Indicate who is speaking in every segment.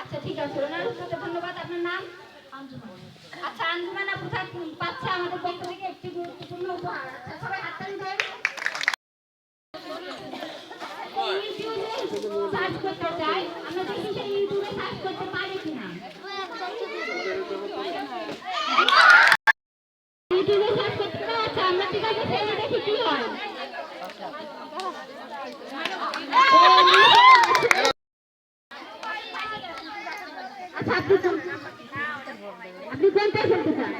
Speaker 1: আচ্ছা ঠিক আছে ওনার উত্তরটা ধন্যবাদ আপনার নাম আচ্ছা আঞ্জুমান আপু পাচ্ছে আমাদের পক্ষ থেকে একটি গুরুত্বপূর্ণ উপহার আচ্ছা সবাই হাততালি দেন সার্চ করতে চাই আমরা দেখি সে ইউটিউবে সার্চ করতে পারি কিনা ইউটিউবে সার্চ করতে পারি আচ্ছা আমরা ঠিক আছে? ফেলে দেখি কি হয় আচ্ছা আপনি আপনি কোনটা ফেলতে চান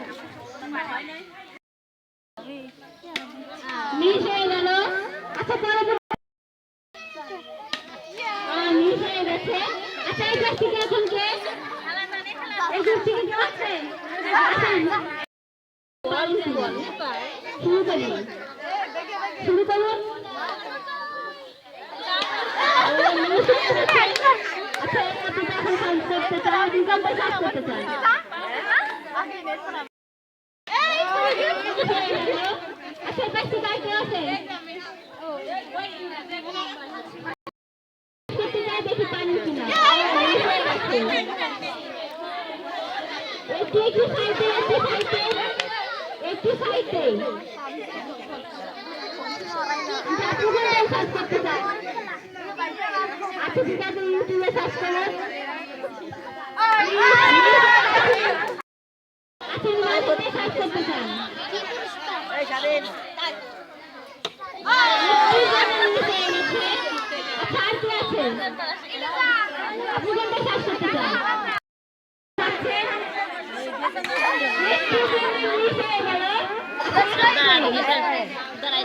Speaker 1: মিস হয়ে গেল আচ্ছা আহ, মিস হয়ে গেছে আচ্ছা এই কাছ থেকে এখন কে এই কাছ থেকে কেউ আছে শুরু করি শুরু করুন করতে চান ইনকামটা কাজ করতে থেকে আর কেউ আছে দেখি পারেন কিনা একটু একটু সাইডে একটু সাইডে একটু সাইডে সার্চ করতে চান আচ্ছা ঠিক আছে ইউটিউবে সার্চ করুন সার্চ করতে চান আচ্ছা আর কি আছে দাঁড়াই